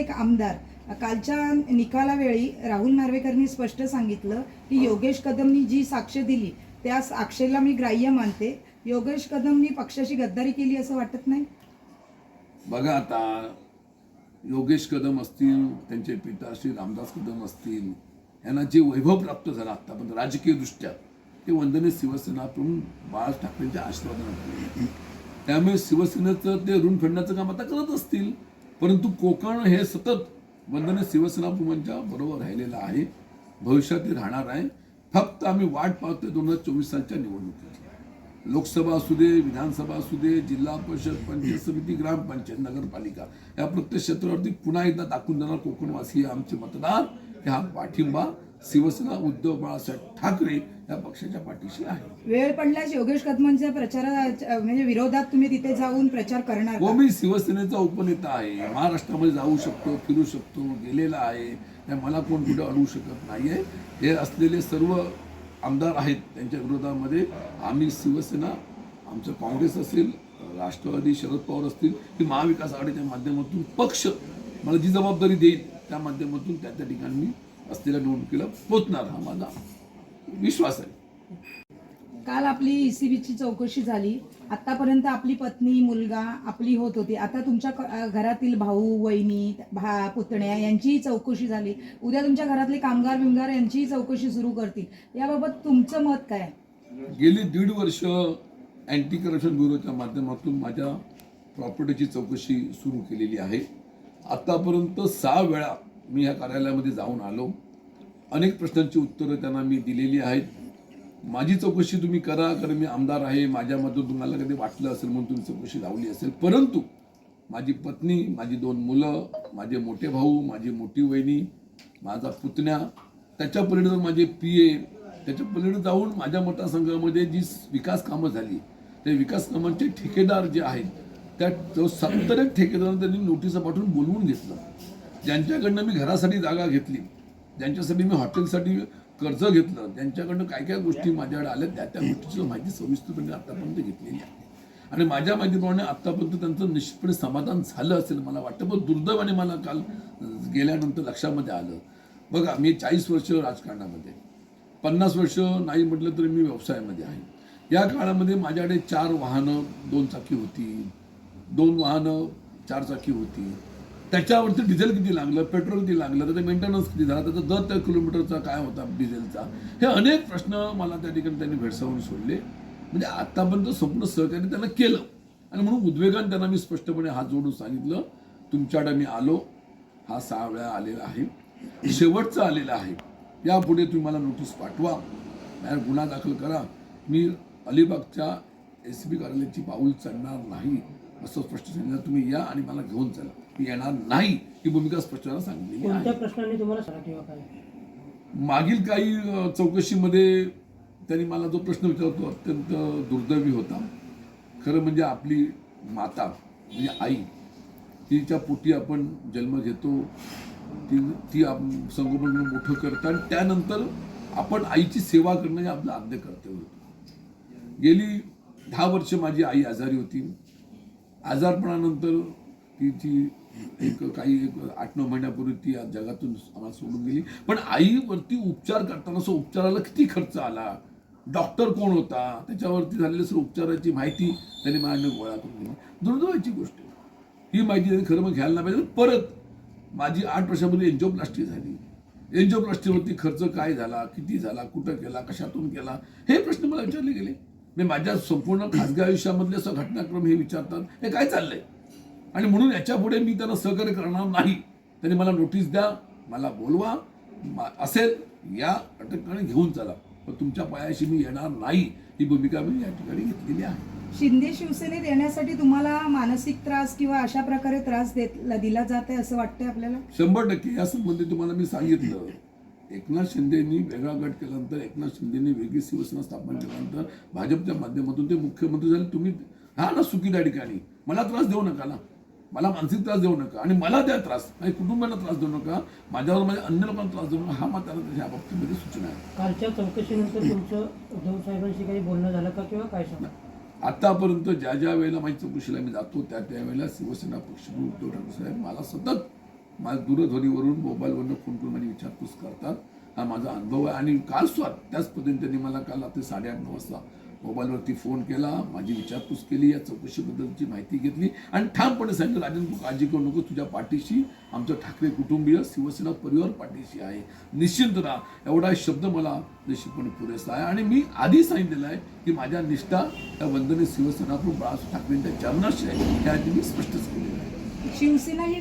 एक आमदार. कालच्या निकालावेळी राहुल नार्वेकरनी स्पष्ट सांगितलं की योगेश कदमनी जी साक्ष दिली त्या साक्षेला मी ग्राह्य मानते. योगेश कदमनी पक्षाशी गद्दारी केली असं वाटत नाही? बघा आता योगेश कदम असतील त्यांचे पिता श्री रामदास कदम असतील यांना जे वैभव प्राप्त झालं आतापर्यंत राजकीय दृष्ट्या ते वंदनीय शिवसेना प्रमुख बाळासाहेब ठाकरेंच्या आशीर्वादाने त्यामुळे शिवसेनेचं ते ऋण फेडण्याचं काम आता करत असतील. परंतु कोकण हे सतत वंदनीय शिवसेना प्रमुखांच्या बरोबर राहिलेलं आहे. भविष्यातही राहणार आहे. फक्त आम्ही वाट पाहतोय दोन हजार चोवीस सालच्या निवडणुकीची लोकसभा असू दे विधानसभा असू दे जिल्हा परिषद पंचायत समिती ग्रामपंचायत नगरपालिका. या प्रत्येक क्षेत्रावरती पुन्हा एकदा दाखवून देणार कोकणवासी आमचे मतदार. ह्या हा पाठिंबा शिवसेना उद्धव बाळासाहेब ठाकरे या पक्षाच्या पाठीशी आहे. वेळ पडल्यास योगेश कदमांच्या प्रचारा म्हणजे विरोधात तुम्ही तिथे जाऊन प्रचार करणार हो का? मी शिवसेनेचा उपनेता आहे. महाराष्ट्रामध्ये जाऊ शकतो फिरू शकतो गेलेला आहे. मला कोण कुठे अडवू शकत नाहीये. हे असलेले सर्व आमदार आहेत त्यांच्या विरोधामध्ये. आम्ही शिवसेना आमचं काँग्रेस असेल राष्ट्रवादी शरद पवार असतील की महाविकास आघाडीच्या माध्यमातून पक्ष मला जी जबाबदारी देईल त्या माध्यमातून त्या त्या ठिकाणी मी असलेल्या निवडणुकीला पोचणार हा माझा विश्वास आहे. काल आपली ईसीबीची चौकशी झाली. आतापर्यंत आपली पत्नी मुलगा आपली होत होती. आता तुमच्या घरातील भाऊ वहिनी भा पुतण्या यांचीही चौकशी झाली. उद्या तुमच्या घरातले कामगार बिमगार यांचीही चौकशी सुरू करतील. याबाबत तुमचं मत काय? गेली दीड वर्ष अँटी करप्शन ब्युरोच्या माध्यमातून माझ्या प्रॉपर्टीची चौकशी सुरू केलेली आहे. आतापर्यंत सहा वेळा मी ह्या कार्यालयामध्ये जाऊन आलो. अनेक प्रश्नांची उत्तरं त्यांना मी दिलेली आहेत. माझी चौकशी तुम्ही करा कारण मी आमदार आहे माझ्यामधून तुम्हाला कधी वाटलं असेल म्हणून तुम्ही चौकशी लावली असेल. परंतु माझी पत्नी माझी दोन मुलं माझे मोठे भाऊ माझी मोठी वहिनी माझा पुतण्या त्याच्या पलीकडे माझे पी ए त्याच्या पलीकडे जाऊन माझ्या मतदारसंघामध्ये जी विकास कामं झाली ते विकास कामांचे ठेकेदार जे आहेत त्या जो सत्तर एक ठेकेदारांना त्यांनी नोटिसा पाठवून बोलवून घेतलं. ज्यांच्याकडनं मी घरासाठी जागा घेतली ज्यांच्यासाठी मी हॉटेलसाठी कर्ज घेतलं ज्यांच्याकडनं काय काय गोष्टी माझ्याकडे आल्या त्या त्या गोष्टीची माहिती सविस्तरपणे आतापर्यंत घेतलेली आहे. आणि माझ्या माहितीप्रमाणे आतापर्यंत त्यांचं निश्चितपणे समाधान झालं असेल मला वाटतं. पण दुर्दैवाने मला काल गेल्यानंतर लक्षामध्ये आलं. बघा मी चाळीस वर्ष राजकारणामध्ये पन्नास वर्ष नाही म्हटलं तरी मी व्यवसायामध्ये आहे. या काळामध्ये माझ्याकडे चार वाहनं दोन चाकी होती. दोन वाहनं चार चाकी होती. त्याच्यावरती डिझेल किती लागलं पेट्रोल किती लागलं त्याचा मेंटेनन्स किती झाला त्याचा दर त्या किलोमीटरचा काय होता डिझेलचा? हे अनेक प्रश्न मला त्या ठिकाणी त्यांनी भेडसावून सोडले. म्हणजे आतापर्यंत संपूर्ण सहकार्य त्यांना केलं. आणि म्हणून उद्वेगाने त्यांना मी स्पष्टपणे हात जोडून सांगितलं तुमच्याकडे मी आलो. हा सहा वेळा आलेला आहे. शेवटचा आलेला आहे. यापुढे तुम्ही मला नोटीस पाठवा. बाहेर गुन्हा दाखल करा. मी अलिबागच्या एस बी कार्यालयाची पाऊल चढणार नाही. असं स्पष्ट सांगितलं. तुम्ही या आणि मला घेऊन चला. मी येणार नाही ही भूमिका स्पष्टपणे कोणत्या प्रश्नांनी तुम्हाला काय? मागील काही चौकशीमध्ये त्यांनी मला जो प्रश्न विचारला तो अत्यंत दुर्दैवी होता. खरं म्हणजे आपली माता म्हणजे आई तिच्या पोटी आपण जन्म घेतो. ती ती आप- संगोपन मोठं करतं आणि त्यानंतर आपण आईची सेवा करणं हे आपलं आद्य कर्तव्य होतं. गेली दहा वर्ष माझी आई आजारी होती. आजारपणानंतर तिची एक काही एक आठ नऊ महिन्यापूर्वी ती आज जगातून आम्हाला सोडून गेली. पण आईवरती उपचार करताना असं उपचाराला किती खर्च आला? डॉक्टर कोण होता? त्याच्यावरती झालेल्या सर्व उपचाराची माहिती त्यांनी माझ्या गोळा करून दिली. दुर्दैवाची गोष्ट ही माहिती त्यांनी खरं मग घ्यायला नाही पाहिजे. परत माझी आठ वर्षापूर्वी एन्जिओप्लास्टी झाली. एन्जिओप्लास्टीवरती खर्च काय झाला? किती झाला? कुठं केला? कशातून केला? हे प्रश्न मला विचारले गेले. मी माझ्या संपूर्ण खाजगी आयुष्यामधले असं घटनाक्रम हे विचारतात हे काय चाललंय? आणि म्हणून याच्यापुढे मी त्यांना सहकार्य करणार नाही. त्यांनी मला नोटीस द्या मला बोलवा असेल या अटकपणे घेऊन चला. पण तुमच्या पायाशी मी येणार नाही. ही भूमिका मी या ठिकाणी घेतलेली आहे. शिंदे शिवसेनेत येण्यासाठी तुम्हाला मानसिक त्रास किंवा अशा प्रकारे त्रास दिला जात आहे असं वाटतंय आपल्याला? शंभर टक्के या संबंधी तुम्हाला मी सांगितलं. एकनाथ शिंदेनी वेगळा गट केल्यानंतर एकनाथ शिंदेनी वेगळी शिवसेना स्थापन केल्यानंतर भाजपच्या माध्यमातून ते मुख्यमंत्री झाले. तुम्ही हा ना चुकी त्या ठिकाणी. मला त्रास देऊ नका ना. मला मानसिक त्रास देऊ नका. आणि मला त्या त्रास माझ्या कुटुंबाला त्रास देऊ नका. माझ्यावर माझ्या अन्य लोकांना त्रास देऊ नका. हा मात्र त्याच्या बाबतीमध्ये सूचना आहे. कालच्या चौकशीनंतर तुमचं उद्धव साहेबांशी काही बोलणं झालं का किंवा काय सांगा? आतापर्यंत ज्या ज्या वेळेला माझी चौकशीला मी जातो त्या त्या वेळेला शिवसेना पक्ष उद्धव ठाकरे साहेब मला सतत माझ्या दूरध्वनीवरून मोबाईलवरून फोन करून माझी विचारपूस करतात. हा माझा अनुभव आहे. आणि काल स्वात त्याच पद्धतीने त्यांनी मला काल रात्री साडेआठ नऊ वाजता मोबाईलवरती फोन केला. माझी विचारपूस केली. या चौकशीबद्दलची माहिती घेतली. आणि ठामपणे सांगितलं राजन तू काळजी करू नको तुझ्या पाठीशी आमचं ठाकरे कुटुंबीय शिवसेना परिवार पाठीशी आहे. निश्चिंत राहा. एवढा शब्द मला निश्चितपणे पुरेसा आहे. आणि मी आधी सांगितलेलं आहे की माझ्या निष्ठा त्या वंदने शिवसेना प्रमुख बाळासाहेब ठाकरेंच्या चरणाशी आहे. हे आधी मी स्पष्टच केलेलं आहे. शिवसेना ही